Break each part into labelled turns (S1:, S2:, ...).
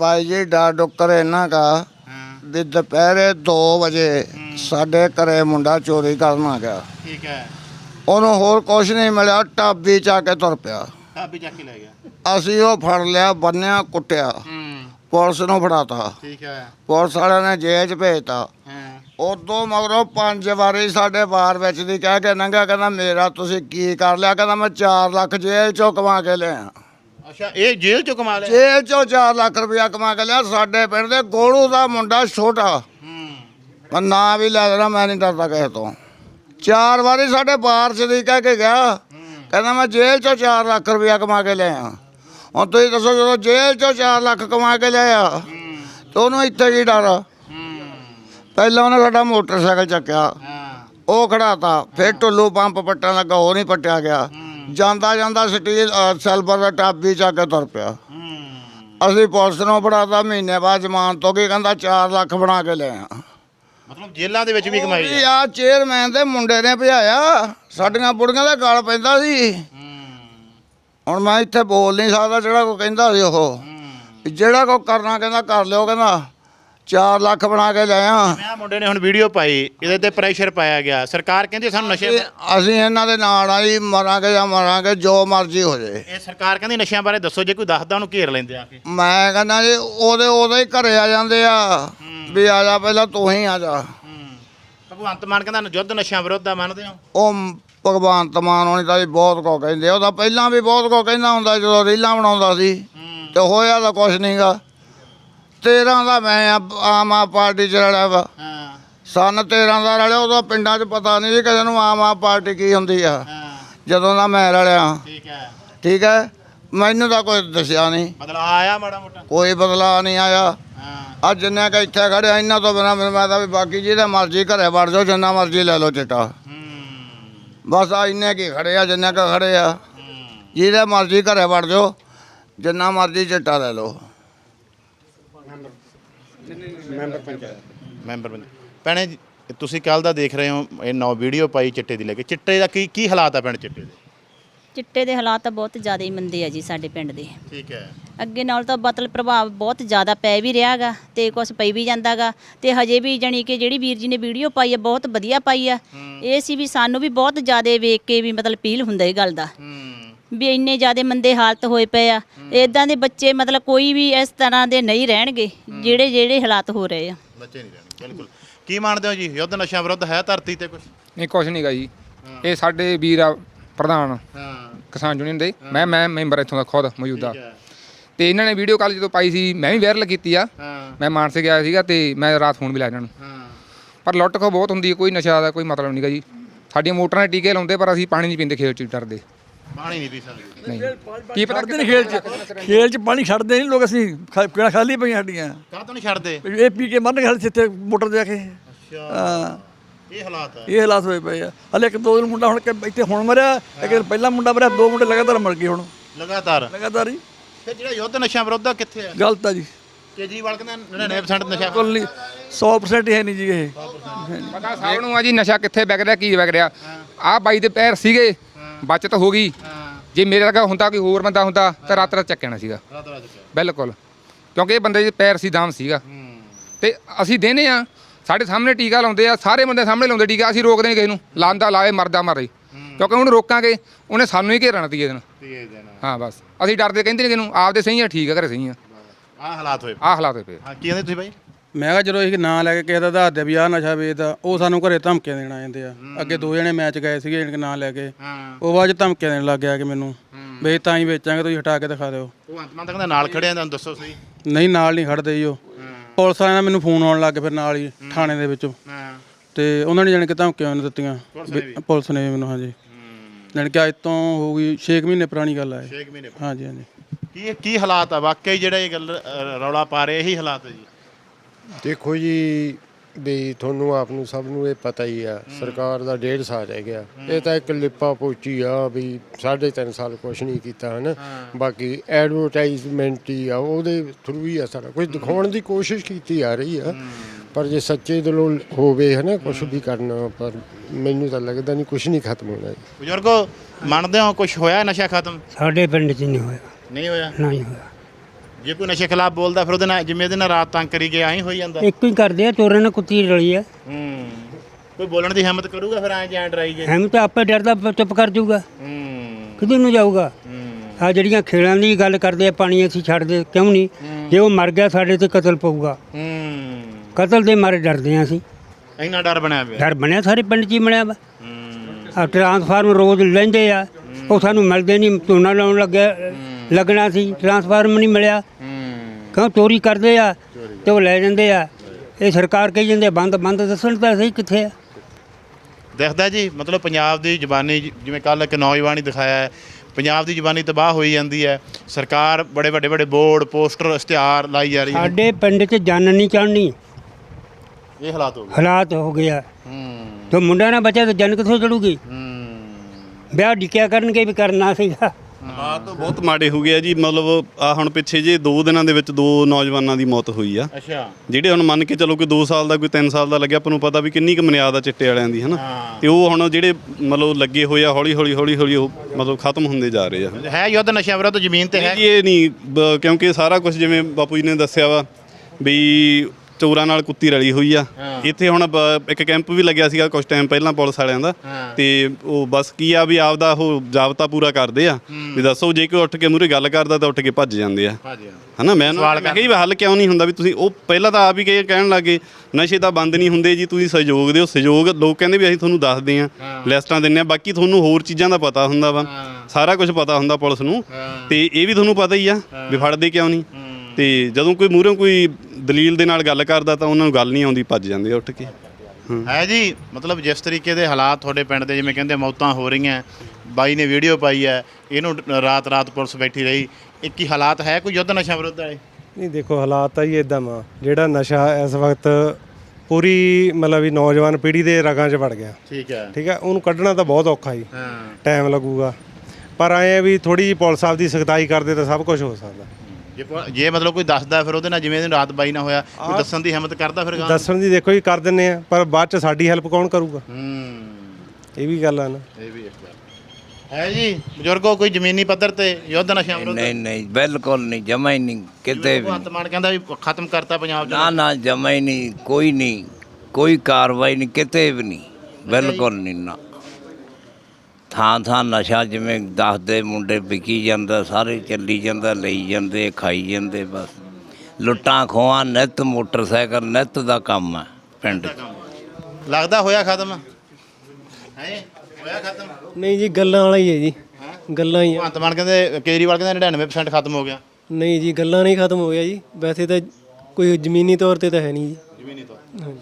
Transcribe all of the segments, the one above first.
S1: ਬਾਈ ਜੀ ਡਰ ਡੁੱਕਰ ਇਹਨਾਂ ਦਾ
S2: ਹਾਂ।
S1: ਵੀ ਦੁਪਹਿਰੇ 2 ਵਜੇ ਸਾਡੇ ਘਰੇ ਮੁੰਡਾ ਚੋਰੀ ਕਰਨ ਆ ਗਿਆ।
S2: ਠੀਕ ਹੈ।
S1: ਉਹਨੂੰ ਹੋਰ ਕੁਝ ਨਹੀਂ ਮਿਲਿਆ ਟਾਬੀ ਚਾ ਕੇ ਤੁਰ ਪਿਆ।
S2: ਭਾਬੀ ਚੱਕ ਕੇ ਲੈ ਗਿਆ।
S1: ਅਸੀਂ ਉਹ ਫੜ ਲਿਆ ਬੰਨਿਆ ਕੁੱਟਿਆ। ਪੁਲਿਸ ਨੂੰ ਫੜਾਤਾ।
S2: ਠੀਕ ਹੈ।
S1: ਪੁਲਿਸ ਵਾਲਿਆਂ ਨੇ ਜੇਲ੍ਹ 'ਚ ਭੇਜਤਾ। ਉਦੋਂ ਮਗਰੋਂ ਪੰਜ ਵਾਰੀ ਸਾਡੇ ਬਾਰ ਵਿੱਚ ਦੀ ਕਹਿ ਕੇ ਨੰਗਾ ਕਹਿੰਦਾ ਮੇਰਾ ਤੁਸੀਂ ਕੀ ਕਰ ਲਿਆ? ਕਹਿੰਦਾ ਮੈਂ 4 ਲੱਖ ਜੇਲ੍ਹ ਚੋਂ ਕਮਾ ਕੇ ਲਿਆ
S2: ਅੱਛਾ ਇਹ ਜੇਲ੍ਹ ਚੋਂ ਕਮਾ ਲਿਆ?
S1: ਜੇਲ੍ਹ ਚੋਂ 4 ਲੱਖ ਰੁਪਇਆ ਕਮਾ ਕੇ ਲਿਆ ਸਾਡੇ ਪਿੰਡ ਦੇ ਗੋਲੂ ਦਾ ਮੁੰਡਾ ਛੋਟਾ।
S2: ਹੂੰ।
S1: ਮੈਂ ਨਾਂ ਵੀ ਲੈ ਦੇਣਾ ਮੈਂ ਨਹੀਂ ਡਰਦਾ ਕਿਸੇ ਤੋਂ। ਚਾਰ ਵਾਰੀ ਸਾਡੇ ਬਾਰ ਚ ਦੀ ਕਹਿ ਕੇ ਗਿਆ। ਕਹਿੰਦਾ ਮੈਂ ਜੇਲ੍ਹ ਚੋਂ 4 ਲੱਖ ਰੁਪਇਆ ਕਮਾ ਕੇ ਲਿਆ। ਹੁਣ ਤੁਸੀਂ ਦੱਸੋ ਜਦੋਂ ਜੇਲ੍ਹ ਚੋਂ 4 ਲੱਖ ਕਮਾ ਕੇ ਲਿਆ
S2: ਹੂੰ।
S1: ਤੇ ਉਹਨੂੰ ਇੱਥੇ ਕੀ ਡਰ ਪਹਿਲਾਂ ਉਹਨੇ ਸਾਡਾ ਮੋਟਰਸਾਈਕਲ ਚੱਕਿਆ।
S2: ਹਾਂ।
S1: ਉਹ ਖੜਾਤਾ। ਫਿਰ ਟੁੱਲੂ ਪੰਪ ਪੱਟਣ ਲੱਗਾ ਉਹ ਨਹੀਂ ਪੱਟਿਆ ਗਿਆ। ਜਾਂਦਾ ਜਾਂਦਾ ਸਟੀਲ ਅ, ਸਿਲਵਰ ਦਾ ਟਾਬੀ ਚੱਕ ਕੇ ਤੁਰ ਪਿਆ।
S2: ਹੂੰ
S1: ਅਸੀਂ ਪੁਲਿਸ ਨੂੰ ਫੜਾਤਾ ਮਹੀਨੇ ਬਾਅਦ ਜ਼ਮਾਨ ਤੋਂ ਕੀ ਕਹਿੰਦਾ 4 ਲੱਖ ਬਣਾ ਕੇ ਲਿਆ
S2: ਮਤਲਬ ਜੇਲ੍ਹਾਂ ਦੇ ਵਿੱਚ ਵੀ ਕਮਾਈ
S1: ਵੀ
S2: ਹੈ
S1: ਆ ਚੇਅਰਮੈਨ ਦੇ ਮੁੰਡੇ ਨੇ ਭਜਾਇਆ ਸਾਡੀਆਂ ਬੁੜੀਆਂ ਦਾ ਗਲ ਪੈਂਦਾ ਸੀ।
S2: ਹੂੰ
S1: ਹੁਣ ਮੈਂ ਇੱਥੇ ਬੋਲ ਨਹੀਂ ਸਕਦਾ ਜਿਹੜਾ ਕੋ ਕਹਿੰਦਾ ਸੀ ਉਹ।
S2: ਹੂੰ।
S1: ਵੀ ਜਿਹੜਾ ਕੋ ਕਰਨਾ ਕਹਿੰਦਾ ਕਰ ਲਿਓ ਕਹਿੰਦਾ 4 ਲੱਖ ਬਣਾ ਕੇ ਲਿਆ
S2: ਮੈਂ ਆਹ ਮੁੰਡੇ ਨੇ ਹੁਣ ਵੀਡੀਓ ਪਾਈ ਇਹਦੇ ਤੇ ਪ੍ਰੈਸ਼ਰ ਪਾਇਆ ਗਿਆ। ਸਰਕਾਰ ਕਹਿੰਦੀ ਸਾਨੂੰ ਨਸ਼ੇ
S1: ਅਸੀਂ ਇਹਨਾਂ ਦੇ ਨਾਲ ਆ ਜੀ ਮਰਾਂਗੇ ਜਾਂ ਮਰਾਂਗੇ ਜੋ ਮਰਜ਼ੀ ਹੋ ਜਾਏ
S2: ਇਹ ਸਰਕਾਰ ਕਹਿੰਦੀ ਨਸ਼ਿਆਂ ਬਾਰੇ ਦੱਸੋ ਜੇ ਕੋਈ ਦੱਸਦਾ ਉਹਨੂੰ ਘੇਰ ਲੈਂਦੇ ਆ ਕੇ।
S1: ਮੈਂ ਕਹਿੰਦਾ ਜੀ ਉਹਦੇ ਉਹਦੇ ਹੀ ਘਰੇ ਆ ਜਾਂਦੇ ਆ। ਵੀ ਆ ਜਾ ਪਹਿਲਾਂ ਤੂੰ ਹੀ ਆ ਜਾ।
S2: ਭਗਵੰਤ ਮਾਨ ਕਹਿੰਦਾ ਯੁੱਧ ਨਸ਼ਿਆਂ ਵਿਰੁੱਧ ਦਾ ਮੰਨਦੇ ਹੋ?
S1: ਉਹ ਭਗਵਾਨ ਤਮਾਨ ਹੋਣੀ ਤਾਂ ਜੀ ਬਹੁਤ ਕੋ ਕਹਿੰਦੇ ਆ। ਉਹਦਾ ਪਹਿਲਾਂ ਵੀ ਬਹੁਤ ਕੋ ਕਹਿੰਦਾ ਹੁੰਦਾ ਜਦੋਂ ਰੀਲਾਂ ਬਣਾਉਂਦਾ ਸੀ। ਤੇ ਹੋਇਆ ਤਾਂ ਕੁਛ ਨਹੀਂਗਾ 13 ਦਾ ਮੈਂ ਆ- ਆਮ ਆ ਪਾਰਟੀ ਚ ਰਲਿਆ ਵਾ।
S2: ਹਾਂ।
S1: ਸਨ 13 ਦਾ ਰਲਿਆ ਉਦੋਂ ਪਿੰਡਾਂ 'ਚ ਪਤਾ ਨਹੀਂ ਸੀ ਕਿਸੇ ਨੂੰ ਆਮ ਆ ਪਾਰਟੀ ਕੀ ਹੁੰਦੀ ਆ।
S2: ਹਾਂ।
S1: ਜਦੋਂ ਦਾ ਮੈਂ ਰਲਿਆ।
S2: ਠੀਕ ਹੈ।
S1: ਠੀਕ ਹੈ? ਮੈਨੂੰ ਤਾਂ ਕੋਈ ਦੱਸਿਆ ਨਹੀਂ।
S2: ਬਦਲਾ ਆਇਆ ਮਾੜਾ ਮੋਟਾ?
S1: ਕੋਈ ਬਦਲਾ ਨਹੀਂ ਆਇਆ।
S2: ਹਾਂ।
S1: ਅੱਜ ਜਿੰਨੇ ਕ ਇੱਥੇ ਖੜੇ ਆ, ਇਹਨਾਂ ਤੋਂ ਬਿਨਾਂ ਮੈਨੂੰ ਮੈਂ ਤਾਂ ਵੀ ਬਾਕੀ ਜਿਹਦੇ ਮਰਜ਼ੀ ਘਰੇ ਵੜ ਜਾਓ ਜਿੰਨਾ ਮਰਜ਼ੀ ਲੈ ਲਓ ਚਿੱਟਾ।
S2: ਹੂੰ।
S1: ਬਸ ਆ ਇੰਨੇ ਕੀ ਖੜੇ ਆ ਜਿੰਨੇ ਕ ਖੜੇ ਆ।
S2: ਹੂੰ।
S1: ਜਿਹਦੇ ਮਰਜ਼ੀ ਘਰੇ ਵੜ ਜਾਓ ਜਿੰਨਾ ਮਰਜ਼ੀ ਚਿੱਟਾ ਲੈ ਲਓ।
S2: ਮੈਂਬਰ ਬੰਦੇ ਭੈਣੇ ਜੀ, ਤੁਸੀਂ ਕੱਲ ਦਾ ਦੇਖ ਰਹੇ ਹੋ ਇਹ ਨੌ ਵੀਡੀਓ ਪਾਈ ਚਿੱਟੇ ਦੀ ਲੈ ਕੇ। ਚਿੱਟੇ ਦਾ ਕੀ ਕੀ ਹਾਲਾਤ ਆ ਪਿੰਡ ਚਿੱਟੇ ਦੇ?
S3: ਚਿੱਟੇ ਦੇ ਹਾਲਾਤ ਤਾਂ ਬਹੁਤ ਜ਼ਿਆਦਾ ਹੀ ਮੰਦੇ ਆ ਜੀ ਸਾਡੇ ਪਿੰਡ ਦੇ।
S2: ਠੀਕ ਹੈ।
S3: ਅੱਗੇ ਨਾਲ ਤਾਂ ਬਤਲ ਪ੍ਰਭਾਵ ਬਹੁਤ ਜ਼ਿਆਦਾ ਪੈ ਵੀ ਰਿਹਾਗਾ ਤੇ ਕੁਝ ਪਈ ਵੀ ਜਾਂਦਾਗਾ ਤੇ ਹਜੇ ਵੀ ਜਾਣੀ ਕਿ ਜਿਹੜੀ ਵੀਰ ਜੀ ਨੇ ਵੀਡੀਓ ਪਾਈ ਆ ਬਹੁਤ ਵਧੀਆ ਪਾਈ ਆ। ਇਹ ਸੀ ਵੀ ਸਾਨੂੰ ਵੀ ਬਹੁਤ ਜ਼ਿਆਦਾ ਵੇਖ ਕੇ ਵੀ ਮਤਲਬ ਪੀਲ ਹੁੰਦਾ ਇਹ ਗੱਲ ਦਾ। ਵੀ ਇੰਨੇ ਜ਼ਿਆਦਾ ਮੰਦੇ ਹਾਲਤ ਹੋਏ ਪਏ ਆ। ਇਦਾਂ ਦੇ ਬੱਚੇ ਮਤਲਬ ਕੋਈ ਵੀ ਇਸ ਤਰ੍ਹਾਂ ਦੇ ਨਹੀਂ ਰਹਿਣਗੇ ਜਿਹੜੇ ਜਿਹੜੇ ਹਾਲਾਤ ਹੋ ਰਹੇ ਆ।
S2: ਬੱਚੇ ਨਹੀਂ ਰਹਿਣੇ ਬਿਲਕੁਲ। ਕੀ ਮੰਨਦੇ ਹੋ ਜੀ? ਯੁੱਧ ਨਸ਼ਿਆਂ ਵਿਰੁੱਧ ਹੈ ਧਰਤੀ ਤੇ ਕੁਝ
S4: ਨਹੀਂ ਕੁਛ ਨਹੀਂਗਾ ਜੀ। ਇਹ ਸਾਡੇ ਵੀਰ ਆ ਪ੍ਰਧਾਨ।
S2: ਹਾਂ।
S4: ਕਿਸਾਨ ਯੂਨੀਅਨ ਦੇ। ਮੈਂ ਮੈਂ ਮੈਂਬਰ ਇੱਥੋਂ ਦਾ ਖੁਦ ਮੌਜੂਦਾ। ਤੇ ਇਹਨਾਂ ਨੇ ਵੀਡੀਓ ਕਾਲ ਜਦੋਂ ਪਾਈ ਸੀ ਮੈਂ ਵੀ ਵਾਇਰਲ ਕੀਤੀ ਆ। ਮੈਂ ਮਾਨਸੇ ਗਿਆ ਸੀਗਾ ਤੇ ਮੈਂ ਰਾਤ ਫੋਨ ਵੀ ਲਾਇਆ ਇਹਨਾਂ ਨੂੰ ਪਰ ਲੁੱਟ ਖੋ ਬਹੁਤ ਹੁੰਦੀ ਹੈ ਕੋਈ ਨਸ਼ਾ ਦਾ ਕੋਈ ਮਤਲਬ ਨਹੀਂਗਾ ਜੀ। ਸਾਡੀਆਂ ਮੋਟਰਾਂ 'ਤੇ ਟੀਕੇ ਲਾਉਂਦੇ ਪਰ ਅਸੀਂ ਪਾਣੀ ਨਹੀਂ ਪੀਂਦੇ ਖੇਤ 'ਚ ਡਰਦੇ।
S2: ਪਾਣੀ ਨਹੀਂ ਪੀ ਸਕਦੇ।
S4: ਨਹੀਂ। ਕੀ ਪਤਾ
S5: ਛੱਡਦੇ ਨਹੀਂ ਖੇਲ ਚ ਖੇਲ ਚ। ਪਾਣੀ ਛੱਡਦੇ ਨਹੀਂ ਲੋਕ ਅਸੀਂ ਖਾ- ਕਿਹੜਾ ਖਾਲੀ ਪਈਆਂ ਸਾਡੀਆਂ
S2: ਕਾਹ ਤੋਂ ਨਹੀਂ ਛੱਡਦੇ?
S5: ਇਹ ਪੀ ਕੇ ਮਰਨ ਖਾਲੀ ਇੱਥੇ ਮੋਟਰ ਦੇ ਆ ਕੇ।
S2: ਅੱਛਾ।
S5: ਹਾਂ।
S2: ਇਹ ਹਾਲਾਤ ਆ।
S5: ਇਹ ਹਾਲਾਤ ਹੋਏ ਪਏ ਆ। ਹਲੇ ਇੱਕ ਦੋ ਦਿਨ ਮੁੰਡਾ ਹੁਣ ਕਿ ਇੱਥੇ ਹੁਣ ਮਰਿਆ ਇੱਕ ਦਿਨ ਪਹਿਲਾ ਮੁੰਡਾ ਮਰਿਆ ਦੋ ਮੁੰਡੇ ਲਗਾਤਾਰ ਮਰ ਗਏ ਹੁਣ।
S2: ਲਗਾਤਾਰ?
S5: ਲਗਾਤਾਰ ਹੀ।
S2: ਫਿਰ ਜਿਹੜਾ ਯੁੱਧ ਨਸ਼ਿਆਂ ਵਿਰੁੱਧ ਆ ਕਿੱਥੇ ਆ?
S5: ਗਲਤ ਆ ਜੀ।
S2: ਕੇਜਰੀਵਾਲ ਕਹਿੰਦਾ 99% ਨਸ਼ਾ।
S5: ਬਿਲਕੁਲ ਨਹੀਂ 100% ਹੀ ਹੈ ਨਹੀਂ ਜੀ ਇਹ।
S4: ਪਤਾ ਸਭ ਨੂੰ ਆ ਜੀ ਨਸ਼ਾ ਕਿੱਥੇ ਵਿਕ ਰਿਹਾ ਕੀ ਵਿਕ ਰਿਹਾ। ਆਹ ਬਾਈ ਦੇ ਪੈਰ ਸੀਗੇ। ਬਚਤ ਹੋ ਗਈ। ਜੇ ਮੇਰੇ ਵਰਗਾ ਹੁੰਦਾ ਕੋਈ ਹੋਰ ਬੰਦਾ ਹੁੰਦਾ ਤਾਂ ਰਾਤ ਰਾਤ ਚੱਕਿਆ ਨਾ ਸੀਗਾ।
S2: ਰਾਤ ਰਾਤ ਚ
S4: ਬਿਲਕੁਲ। ਕਿਉਂਕਿ ਇਹ ਬੰਦੇ ਦੇ ਪੈਰ ਸੀ ਦਾਮ ਸੀਗਾ। ਤੇ ਅਸੀਂ ਦੇਨੇ ਆ ਸਾਡੇ ਸਾਹਮਣੇ ਟੀਕਾ ਲਾਉਂਦੇ ਆ ਸਾਰੇ ਬੰਦੇ ਸਾਹਮਣੇ ਲਾਉਂਦੇ ਟੀਕਾ ਅਸੀਂ ਰੋਕਦੇ ਨਹੀਂ ਕਿਸੇ ਨੂੰ ਲਾਂਦਾ ਲਾਏ ਮਰਦਾ ਮਾਰੇ। ਕਿਉਂਕਿ ਉਹਨੂੰ ਰੋਕਾਂਗੇ ਉਹਨੇ ਸਾਨੂੰ ਹੀ ਘੇਰਣਾ ਤੀਏ ਦਿਨ।
S2: ਤੀਏ ਦਿਨ।
S4: ਹਾਂ ਬਸ। ਅਸੀਂ ਡਰਦੇ ਕਹਿੰਦੇ ਨਹੀਂ ਕਿਸੇ ਨੂੰ ਆਪਦੇ ਸਹੀ ਆ ਠੀਕ ਆ ਘਰੇ ਸਹੀ ਆ।
S2: ਆ ਹਾਲਾਤ ਹੋਏ।
S4: ਆਹ ਹਾਲਾਤ ਹੋਏ ਆ।
S2: ਹਾਂ ਕੀ ਕਹਿੰਦੇ ਤੁਸੀਂ ਬਾਈ?
S6: ਮੈਂ ਕਿਹਾ ਜਦੋਂ ਇਹ ਨਾਂ ਲੈ ਕੇ ਕਿਸੇ ਦਾ ਦੱਸਦੇ ਵੀ ਆਹ ਨਸ਼ਾ ਵੇਚਦਾ ਉਹ ਸਾਨੂੰ ਘਰੇ ਧਮਕੀਆਂ ਦੇਣ ਆ ਜਾਂਦੇ ਆ। ਅੱਗੇ ਦੋ ਜਣੇ ਮੈਚ ਗਏ ਸੀਗੇ ਇਹਨਾਂ ਨਾਂ ਲੈ ਕੇ।
S2: ਹਾਂ।
S6: ਉਹ ਬਾਅਦ ਚ ਧਮਕੀਆਂ ਦੇਣ ਲੱਗ ਗਿਆ ਕਿ ਮੈਨੂੰ ਵੀ ਤਾਂ ਹੀ ਵੇਚਾਂਗੇ ਤੁਸੀਂ ਹਟਾ ਕੇ ਦਿਖਾ ਦਿਓ।
S2: ਭਗਵੰਤ ਮਾਨ ਤਾਂ ਕਹਿੰਦਾ ਨਾਲ ਖੜਿਆ ਤੁਹਾਨੂੰ ਦੱਸੋ ਸਹੀ।
S6: ਨਹੀਂ ਨਾਲ ਨਹੀਂ ਖੜਦੇ ਜੀ ਉਹ। ਪੁਲਿਸ ਵਾਲਿਆਂ ਨੇ ਮੈਨੂੰ ਫੋਨ ਆਉਣ ਲੱਗ ਫਿਰ ਨਾਲ ਹੀ ਥਾਣੇ ਦੇ ਵਿੱਚੋਂ।
S2: ਹਾਂ।
S6: ਤੇ ਉਹਨਾਂ ਨੇ ਜਾਣੀ ਕਿ ਧਮਕੀਆਂ ਮੈਨੂੰ ਦਿੱਤੀਆਂ। ਵੀ- ਪੁਲਿਸ ਨੇ ਮੈਨੂੰ ਹਾਂਜੀ। ਜਾਣੀ ਕਿ ਅੱਜ ਤੋਂ ਹੋ ਗਈ 6 ਮਹੀਨੇ ਪੁਰਾਣੀ ਗੱਲ ਆ ਇਹ।
S2: 6 ਮਹੀਨੇ
S6: ਹਾਂਜੀ ਹਾਂਜੀ।
S2: ਕੀ ਕੀ ਹਾਲਾਤ ਆ? ਵਾਕਈ ਜਿਹੜਾ ਇਹ ਗੱਲ ਅ, ਰੌਲਾ ਪਾ ਰਹੇ ਇਹੀ ਹਾਲਾਤ ਹੈ ਜੀ?
S7: ਦੇਖੋ ਜੀ ਵੀ ਤੁਹਾਨੂੰ ਆਪ ਨੂੰ ਸਭ ਨੂੰ ਇਹ ਪਤਾ ਹੀ ਆ ਸਰਕਾਰ ਦਾ ਡੇਢ ਸਾਲ ਰਹਿ ਗਿਆ। ਇਹ ਤਾਂ ਇੱਕ ਲਿਪਾ ਪੋਚੀ ਆ ਵੀ ਸਾਢੇ ਤਿੰਨ ਸਾਲ ਕੁਛ ਨਹੀਂ ਕੀਤਾ ਹਨ? ਬਾਕੀ ਐਡਵਰਟਾਈਜ਼ਮੈਂਟ ਹੀ ਆ ਉਹਦੇ ਥਰੂ ਹੀ ਆ ਸਾਰਾ ਕੁਝ ਦਿਖਾਉਣ ਦੀ ਕੋਸ਼ਿਸ਼ ਕੀਤੀ ਆ ਰਹੀ ਆ ਪਰ ਜੇ ਸੱਚੇ ਦਿਲੋਂ ਹੋਵੇ ਹਨਾ ਕੁਝ ਵੀ ਕਰਨਾ ਪਰ ਮੈਨੂੰ ਤਾਂ ਲੱਗਦਾ ਨਹੀਂ ਕੁਝ ਨਹੀਂ ਖਤਮ ਹੋਣਾ
S2: ਬਜ਼ੁਰਗੋ ਮੰਨਦੇ ਹੋ ਕੁਝ ਹੋਇਆ ਨਸ਼ਾ ਖਤਮ?
S8: ਸਾਡੇ ਪਿੰਡ 'ਚ ਨਹੀਂ ਹੋਇਆ।
S2: ਨਹੀਂ ਹੋਇਆ?
S8: ਨਹੀਂ ਹੋਇਆ।
S2: ਜੇ ਕੋਈ ਨਸ਼ੇ ਖਿਲਾਫ ਬੋਲਦਾ ਫਿਰ ਉਹਦੇ ਨਾਲ ਜਿਵੇਂ ਇਹਦੇ ਨਾਲ ਰਾਤ ਤੰਗ ਕਰੀ ਗਿਆ ਐਂ ਹੋਈ ਜਾਂਦਾ।
S8: ਇੱਕੋ ਹੀ ਕਰਦੇ ਆ ਚੋਰਾਂ ਨਾਲ ਕੁੱਤੀ ਰਲੀ ਆ।
S2: ਹੂੰ। ਕੋਈ ਬੋਲਣ ਦੀ ਹਿੰਮਤ ਕਰੂਗਾ ਫਿਰ ਐਂ ਜਾਂ ਡਰਾਈ ਜੇ?
S8: ਐਵੇਂ ਤਾਂ ਆਪੇ ਡਰਦਾ ਪ- ਚੁੱਪ ਕਰ ਜਾਊਗਾ।
S2: ਹੂੰ।
S8: ਕਿਧਰ ਨੂੰ ਜਾਊਗਾ।
S2: ਹੂੰ।
S8: ਆ ਜਿਹੜੀਆਂ ਖੇਲਾਂ ਦੀ ਗੱਲ ਕਰਦੇ ਆ ਪਾਣੀ ਅਸੀਂ ਛੱਡਦੇ ਕਿਉਂ ਨਹੀਂ? ਜੇ ਉਹ ਮਰ ਗਿਆ ਸਾਡੇ ਤੇ ਕਤਲ ਪਊਗਾ।
S2: ਹੂੰ।
S8: ਕਤਲ ਦੇ ਮਾਰੇ ਡਰਦੇ ਆ ਅਸੀਂ।
S2: ਇੰਨਾ ਡਰ ਬਣਿਆ ਪਿਆ।
S8: ਡਰ ਬਣਿਆ ਸਾਰੇ ਪਿੰਡ 'ਚ ਹੀ ਬਣਿਆ ਵਾ।
S2: ਹੂੰ।
S8: ਆ ਟਰਾਂਸਫਾਰਮ ਰੋਜ਼ ਲੈਂਦੇ ਆ। ਉਹ ਸਾਨੂੰ ਮਿਲਦੇ ਨਹੀਂ ਝੋਨਾ ਲਾਉਣ ਲੱਗਿਆ। ਲੱਗਣਾ ਸੀ ਟਰਾਂਸਫਾਰਮ ਨਹੀਂ ਮਿਲਿਆ। ਕਿਉਂ ਚੋਰੀ ਕਰਦੇ ਆ ਤੇ ਉਹ ਲੈ ਜਾਂਦੇ ਆ। ਇਹ ਸਰਕਾਰ ਕਹੀ ਜਾਂਦੇ ਬੰਦ ਬੰਦ ਦੱਸਣ ਤਾਂ ਸਹੀ ਕਿੱਥੇ ਆ।
S2: ਦੇਖਦਾ ਜੀ ਮਤਲਬ ਪੰਜਾਬ ਦੀ ਜ਼ਬਾਨੀ ਜਿਵੇਂ ਕੱਲ ਇੱਕ ਨੌਜਵਾਨ ਦਿਖਾਇਆ ਹੈ ਪੰਜਾਬ ਦੀ ਜ਼ਬਾਨੀ ਤਬਾਹ ਹੋਈ ਜਾਂਦੀ ਹੈ। ਸਰਕਾਰ ਬੜੇ ਵੱਡੇ ਵੱਡੇ ਬੋਰਡ ਪੋਸਟਰ ਇਸ਼ਤਿਹਾਰ ਲਾਈ ਜਾ ਰਹੀ ਹੈ।
S8: ਸਾਡੇ ਪਿੰਡ 'ਚ ਜਨ ਨਹੀਂ ਚੜਨੀ
S2: ਇਹ ਹਾਲਾਤ ਹੋ ਗਏ।
S8: ਹਾਲਾਤ ਹੋ ਗਿਆ
S2: ਹੂੰ।
S8: ਤੇ ਮੁੰਡਾ ਨਾ ਬਚਿਆ ਤਾਂ ਜਨ ਕਿੱਥੋਂ ਚੜੂਗੀ?
S2: ਹੂੰ।
S8: ਵਿਆਹ ਡਿੱਕਿਆ ਕਰਨਗੇ ਵੀ ਕਰਨਾ ਸੀਗਾ।
S9: ਹਾਲਾਤ ਬਹੁਤ ਮਾੜੇ ਹੋ ਗਏ ਆ ਜੀ ਮਤਲਬ ਆ ਹੁਣ ਪਿੱਛੇ ਜੇ 2 ਦਿਨਾਂ ਦੇ ਵਿੱਚ ਦੋ ਨੌਜਵਾਨਾਂ ਦੀ ਮੌਤ ਹੋਈ ਆ।
S2: ਅੱਛਾ।
S9: ਜਿਹੜੇ ਹੁਣ ਮੰਨ ਕੇ ਚੱਲੋ ਕੋਈ 2 ਸਾਲ ਦਾ ਕੋਈ 3 ਸਾਲ ਦਾ ਲੱਗਿਆ ਆਪਾਂ ਨੂੰ ਪਤਾ ਵੀ ਕਿੰਨੀ ਕੁ ਮਨਿਆਦ ਆ ਚਿੱਟੇ ਵਾਲਿਆਂ ਦੀ ਹਨਾ। ਤੇ ਉਹ ਹੁਣ ਜਿਹੜੇ ਮਤਲਬ ਲੱਗੇ ਹੋਏ ਆ ਹੌਲੀ ਹੌਲੀ ਹੌਲੀ ਹੌਲੀ ਉਹ ਮਤਲਬ ਖਤਮ ਹੁੰਦੇ ਜਾ ਰਹੇ ਆ।
S2: ਹੈ ਯੁੱਧ ਨਸ਼ਿਆਂ ਵਿਰੁੱਧ ਜ਼ਮੀਨ ਤੇ ਹੈ?
S9: ਇਹ ਨਹੀਂ ਬ- ਕਿਉਂਕਿ ਸਾਰਾ ਕੁਝ ਜਿਵੇਂ ਬਾਪੂ ਜੀ ਨੇ ਦੱਸਿਆ ਵਾ ਵੀ ਚੋਰਾਂ ਨਾਲ ਕੁੱਤੀ ਰਲੀ ਹੋਈ ਆ। ਇੱਥੇ ਹੁਣ ਬ- ਇੱਕ ਕੈਂਪ ਵੀ ਲੱਗਿਆ ਸੀਗਾ ਕੁਝ ਟਾਈਮ ਪਹਿਲਾਂ ਪੁਲਿਸ ਵਾਲਿਆਂ ਦਾ। ਤੇ ਉਹ ਬਸ ਕੀ ਆ ਵੀ ਆਪਦਾ ਉਹ ਜਾਬਤਾ ਪੂਰਾ ਕਰਦੇ ਆ। ਵੀ ਦੱਸੋ ਜੇ ਕੋਈ ਉੱਠ ਕੇ ਮੂਰੇ ਗੱਲ ਕਰਦਾ ਤਾਂ ਉੱਠ ਕੇ ਭੱਜ ਜਾਂਦੇ ਆ। ਹਨਾ ਮੈਂ ਉਹਨਾਂ ਨੂੰ ਮੈਂ ਕਿਹਾ ਜੀ ਵੀ ਹੱਲ ਕਿਉਂ ਨਹੀਂ ਹੁੰਦਾ ਵੀ ਤੁਸੀਂ ਉਹ ਪਹਿਲਾਂ ਤਾਂ ਆਪ ਹੀ ਕਹੇ ਕਹਿਣ ਲੱਗੇ ਨਸ਼ੇ ਤਾਂ ਬੰਦ ਨਹੀਂ ਹੁੰਦੇ ਜੀ ਤੁਸੀਂ ਸਹਿਯੋਗ ਦਿਓ। ਸਹਿਯੋਗ ਲੋਕ ਕਹਿੰਦੇ ਵੀ ਅਸੀਂ ਤੁਹਾਨੂੰ ਦੱਸਦੇ ਆ ਲਿਸਟਾਂ ਦਿੰਨੇ ਆ। ਬਾਕੀ ਤੁਹਾਨੂੰ ਹੋਰ ਚੀਜ਼ਾਂ ਦਾ ਪਤਾ ਹੁੰਦਾ ਵਾ। ਸਾਰਾ ਕੁਝ ਪਤਾ ਹੁੰਦਾ ਪੁਲਿਸ ਨੂੰ। ਤੇ ਇਹ ਵੀ ਤੁਹਾਨੂੰ ਪਤਾ ਹੀ ਆ ਵੀ ਫੜਦੇ ਕਿਉਂ ਨਹੀਂ। ਤੇ ਜਦੋਂ ਕੋਈ ਮੂਹਰੋਂ ਕੋਈ ਦਲੀਲ ਦੇ ਨਾਲ ਗੱਲ ਕਰਦਾ ਤਾਂ ਉਹਨਾਂ ਨੂੰ ਗੱਲ ਨਹੀਂ ਆਉਂਦੀ ਭੱਜ ਜਾਂਦੇ ਆ ਉੱਠ ਕੇ।
S2: ਹੈ। ਜੀ ਮਤਲਬ ਜਿਸ ਤਰੀਕੇ ਦੇ ਹਾਲਾਤ ਤੁਹਾਡੇ ਪਿੰਡ ਦੇ ਜਿਵੇਂ ਕਹਿੰਦੇ ਮੌਤਾਂ ਹੋ ਰਹੀਆਂ ਬਾਈ ਨੇ ਵੀਡੀਓ ਪਾਈ ਹੈ ਇਹਨੂੰ ਰਾਤ ਰਾਤ ਪੁਲਿਸ ਬੈਠੀ ਰਹੀ ਇਹ ਕੀ ਹਾਲਾਤ ਹੈ ਕੋਈ ਯੁੱਧ ਨਸ਼ਾ ਵਿਰੁੱਧ ਵਾਲੇ?
S10: ਨਹੀਂ ਦੇਖੋ ਹਾਲਾਤ ਤਾਂ ਹੀ ਇਦਾਂ ਵਾ ਜਿਹੜਾ ਨਸ਼ਾ ਇਸ ਵਕਤ ਪੂਰੀ ਮਤਲਬ ਵੀ ਨੌਜਵਾਨ ਪੀੜ੍ਹੀ ਦੇ ਰਗਾਂ 'ਚ ਵੜ ਗਿਆ।
S2: ਠੀਕ ਹੈ।
S10: ਠੀਕ ਹੈ ਉਹਨੂੰ ਕੱਢਣਾ ਤਾਂ ਬਹੁਤ ਔਖਾ ਹੀ
S2: ਹਾਂ।
S10: ਟਾਈਮ ਲੱਗੂਗਾ। ਪਰ ਐਂ ਆ ਵੀ ਥੋੜੀ ਜਿਹੀ ਪੁਲਿਸ ਸਾਹਿਬ ਦੀ ਸਖਤਾਈ ਕਰਦੇ ਤਾਂ ਸਭ ਕੁਝ ਹੋ ਸਕਦਾ।
S2: ਜੇ ਮਤਲਬ ਕੋਈ ਦੱਸਦਾ ਫਿਰ ਉਹਦੇ ਨਾਲ ਜਿਵੇਂ ਇਹਨੂੰ ਰਾਤ ਬਾਈ ਨਾ ਹੋਇਆ ਕੋਈ ਦੱਸਣ ਦੀ ਹਿੰਮਤ ਕਰਦਾ ਫਿਰ ਗਾਂ?
S10: ਦੱਸਣ ਦੀ ਦੇਖੋ ਜੀ ਕਰ ਦਿੰਨੇ ਆ ਪਰ ਬਾਅਦ 'ਚ ਸਾਡੀ ਹੈਲਪ ਕੌਣ ਕਰੂਗਾ?
S2: ਹੂੰ।
S10: ਇਹ ਵੀ ਗੱਲ ਆ ਨਾ।
S2: ਇਹ ਵੀ ਇੱਕ ਗੱਲ। ਹੈ ਜੀ ਬਜ਼ੁਰਗੋ ਕੋਈ ਜ਼ਮੀਨੀ ਪੱਧਰ ਤੇ ਯੁੱਧ ਨਸ਼ਾ ਵਿਰੁੱਧ
S11: ਨਹੀਂ ਨਹੀਂ ਬਿਲਕੁਲ ਨਹੀਂ ਜਮਾ ਹੀ ਨਹੀਂ ਕਿਤੇ ਵੀ
S2: ਭਗਵੰਤ ਮਾਨ ਕਹਿੰਦਾ ਵੀ ਖਤਮ ਕਰਤਾ ਪੰਜਾਬ ਚ
S11: ਨਾ ਨਾ ਜਮਾ ਹੀ ਨਹੀਂ ਕੋਈ ਨਹੀਂ ਕੋਈ ਕਾਰਵਾਈ ਨਹੀਂ ਕਿਤੇ ਵੀ ਨਹੀਂ ਬਿਲਕੁਲ ਨਹੀਂ ਨਾ। ਥਾਂ ਥਾਂ ਨਸ਼ਾ ਜਿਵੇਂ ਦੱਸਦੇ ਮੁੰਡੇ ਵਿਕੀ ਜਾਂਦਾ ਸਾਰੇ ਚੱਲੀ ਜਾਂਦਾ ਲਈ ਜਾਂਦੇ ਖਾਈ ਜਾਂਦੇ ਬਸ। ਲੁੱਟਾਂ ਖੋਹਾਂ ਨਿੱਤ ਮੋਟਰਸਾਈਕਲ ਨਿੱਤ ਦਾ ਕੰਮ ਹੈ ਪਿੰਡ 'ਚ।
S2: ਲੱਗਦਾ ਹੋਇਆ ਖਤਮ? ਹੈ? ਹੋਇਆ ਖਤਮ?
S10: ਨਹੀਂ ਜੀ ਗੱਲਾਂ ਵਾਲਾ ਹੀ ਹੈ ਜੀ। ਗੱਲਾਂ ਹੀ
S2: ਭਗਵੰਤ ਮਾਨ ਕਹਿੰਦੇ ਕੇਜਰੀਵਾਲ ਕਹਿੰਦੇ 99% ਖਤਮ ਹੋ ਗਿਆ।
S10: ਨਹੀਂ ਜੀ ਗੱਲਾਂ ਨਹੀਂ ਖਤਮ ਹੋ ਗਿਆ ਜੀ। ਵੈਸੇ ਤਾਂ ਕੋਈ ਜ਼ਮੀਨੀ ਤੌਰ ਤੇ ਤਾਂ ਹੈ ਨਹੀਂ ਜੀ।
S2: ਜ਼ਮੀਨੀ ਤੌਰ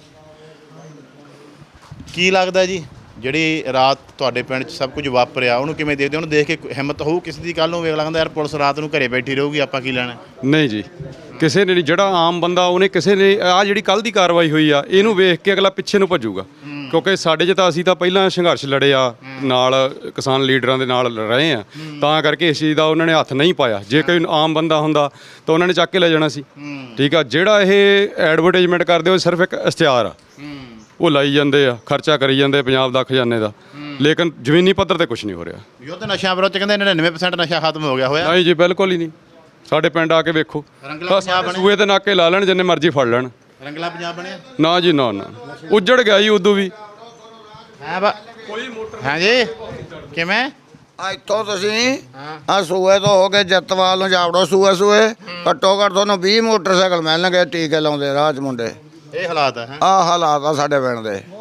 S2: ਕੀ ਲੱਗਦਾ ਜੀ? ਜਿਹੜੀ ਰਾਤ ਤੁਹਾਡੇ ਪਿੰਡ 'ਚ ਸਭ ਕੁਝ ਵਾਪਰਿਆ ਉਹਨੂੰ ਕਿਵੇਂ ਦੇਖਦੇ ਹੋ? ਉਹਨੂੰ ਦੇਖ ਕੇ ਹਿੰਮਤ ਹੋਊ ਕਿਸੇ ਦੀ ਕੱਲ ਨੂੰ? ਵੇਖ ਲੱਗਦਾ ਯਾਰ ਪੁਲਿਸ ਰਾਤ ਨੂੰ ਘਰੇ ਬੈਠੀ ਰਹੂਗੀ ਆਪਾਂ ਕੀ ਲੈਣਾ?
S12: ਨਹੀਂ ਜੀ। ਕਿਸੇ ਨੇ ਨਹੀਂ ਜਿਹੜਾ ਆਮ ਬੰਦਾ ਉਹਨੇ ਕਿਸੇ ਨੇ ਆ ਜਿਹੜੀ ਕੱਲ ਦੀ ਕਾਰਵਾਈ ਹੋਈ ਆ ਇਹਨੂੰ ਵੇਖ ਕੇ ਅਗਲਾ ਪਿੱਛੇ ਨੂੰ ਭੱਜੂਗਾ। ਕਿਉਂਕਿ ਸਾਡੇ 'ਚ ਤਾਂ ਅਸੀਂ ਤਾਂ ਪਹਿਲਾਂ ਸੰਘਰਸ਼ ਲੜੇ ਆ ਨਾਲ ਕਿਸਾਨ ਲੀਡਰਾਂ ਦੇ ਨਾਲ ਰਹੇ ਆ। ਤਾਂ ਕਰਕੇ ਇਸ ਚੀਜ਼ ਦਾ ਉਹਨਾਂ ਨੇ ਹੱਥ ਨਹੀਂ ਪਾਇਆ। ਜੇ ਕੋਈ ਆਮ ਬੰਦਾ ਹੁੰਦਾ ਤਾਂ ਉਹਨਾਂ ਨੇ ਚੱਕ ਕੇ ਲੈ ਜਾਣਾ ਸੀ। ਠੀਕ ਆ? ਜਿਹੜਾ ਇਹ ਐਡਵਰਟਾਈਜ਼ਮੈਂਟ ਕਰਦੇ ਉਹ ਸਿਰਫ ਇੱਕ ਇਸ਼ਤਿਹਾਰ ਆ। ਉਹ ਲਾਈ ਜਾਂਦੇ ਆ ਖਰਚਾ ਕਰੀ ਜਾਂਦੇ ਪੰਜਾਬ ਦਾ ਖਜ਼ਾਨੇ ਦਾ। ਲੇਕਿਨ ਜ਼ਮੀਨੀ ਪੱਧਰ ਤੇ ਕੁਝ ਨਹੀਂ ਹੋ ਰਿਹਾ।
S2: ਯੁੱਧ ਨਸ਼ਿਆਂ ਵਿਰੁੱਧ 'ਚ ਕਹਿੰਦੇ 99% ਨਸ਼ਾ ਖਤਮ ਹੋ ਗਿਆ ਹੋਇਆ।
S12: ਨਹੀਂ ਜੀ ਬਿਲਕੁਲ ਹੀ ਨਹੀਂ। ਸਾਡੇ ਪਿੰਡ ਆ ਕੇ ਵੇਖੋ।
S2: ਰੰਗਲਾ ਪੰਜਾਬ
S12: ਸਾਡੇ ਸੂਏ ਤੇ ਨਾਕੇ ਲਾ ਲੈਣ ਜਿੰਨੇ ਮਰਜ਼ੀ ਫੜ ਲੈਣ।
S2: ਰੰਗਲਾ ਪੰਜਾਬ ਬਣਿਆ?
S12: ਨਾ ਜੀ ਨਾ ਨਾ। ਉੱਜੜ ਗਿਆ ਜੀ ਉਦੋਂ ਵੀ।
S2: ਹੈ ਬਾ ਹਾਂ ਜੀ? ਕਿਵੇਂ?
S1: ਆ ਇੱਥੋਂ ਤੁਸੀਂ ਆ ਸੂਏ ਤੋਂ ਹੋ ਕੇ ਜੱਤਵਾਲ ਨੂੰ ਜਾਵੜੋ ਸੂਏ ਸੂਏ। ਘੱਟੋ ਘੱਟ ਤੁਹਾਨੂੰ 20 ਮੋਟਰਸਾਈਕਲ ਮਿਲਣਗੇ ਟੀਕੇ ਲਾਉਂਦੇ 'ਚ ਮੁੰਡੇ।
S2: ਇਹ ਹਾਲਾਤ ਹੈ ਹੈਂ?
S1: ਆ ਹਾਲਾਤ ਆ ਸਾਡੇ ਪਿੰਡ ਦੇ